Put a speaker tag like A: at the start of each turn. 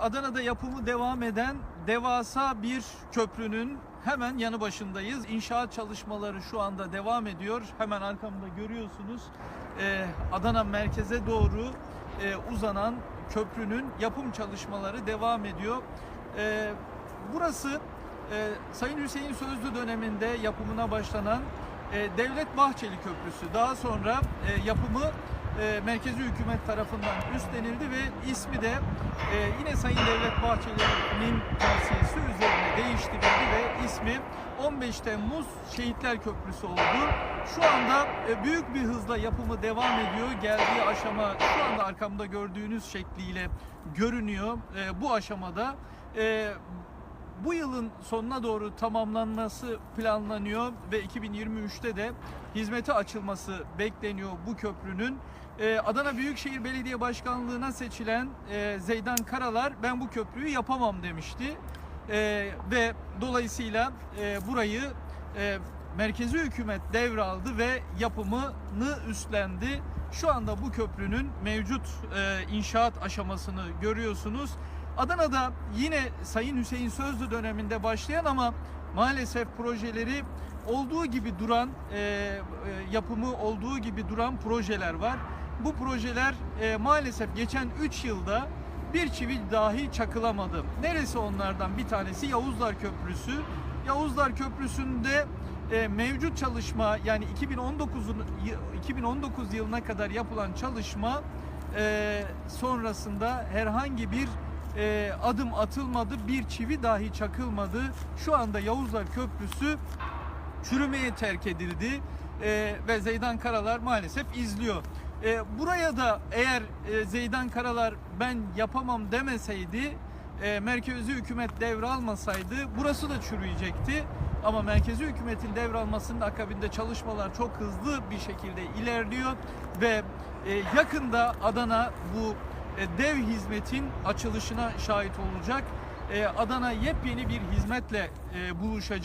A: Adana'da yapımı devam eden devasa bir köprünün hemen yanı başındayız. İnşaat çalışmaları şu anda devam ediyor. Hemen arkamda görüyorsunuz. Ee, Adana merkeze doğru e, uzanan köprünün yapım çalışmaları devam ediyor. Ee, burası e, Sayın Hüseyin Sözlü döneminde yapımına başlanan e, Devlet Bahçeli Köprüsü. Daha sonra e, yapımı e, merkezi hükümet tarafından üstlenildi ve ismi de e, yine Sayın Devlet Bahçeli'nin tavsiyesi üzerine değiştirildi ve ismi 15 Temmuz Şehitler Köprüsü oldu. Şu anda e, büyük bir hızla yapımı devam ediyor. Geldiği aşama şu anda arkamda gördüğünüz şekliyle görünüyor. E, bu aşamada e, bu yılın sonuna doğru tamamlanması planlanıyor ve 2023'te de hizmete açılması bekleniyor bu köprünün. Ee, Adana Büyükşehir Belediye Başkanlığı'na seçilen e, Zeydan Karalar ben bu köprüyü yapamam demişti. Ee, ve dolayısıyla e, burayı e, merkezi hükümet devraldı ve yapımını üstlendi. Şu anda bu köprünün mevcut inşaat aşamasını görüyorsunuz. Adana'da yine Sayın Hüseyin Sözlü döneminde başlayan ama maalesef projeleri olduğu gibi duran, e, e, yapımı olduğu gibi duran projeler var. Bu projeler e, maalesef geçen 3 yılda bir çivi dahi çakılamadı. Neresi onlardan bir tanesi? Yavuzlar Köprüsü. Yavuzlar Köprüsü'nde e, mevcut çalışma yani 2019'un 2019 yılına kadar yapılan çalışma e, sonrasında herhangi bir e, adım atılmadı, bir çivi dahi çakılmadı. Şu anda Yavuzlar Köprüsü çürümeye terk edildi e, ve Zeydan Karalar maalesef izliyor. E, buraya da eğer e, Zeydan Karalar ben yapamam demeseydi, e, merkezi hükümet devralmasaydı burası da çürüyecekti. Ama merkezi hükümetin devralmasının akabinde çalışmalar çok hızlı bir şekilde ilerliyor ve e, yakında Adana bu dev hizmetin açılışına şahit olacak. E, Adana yepyeni bir hizmetle e, buluşacak.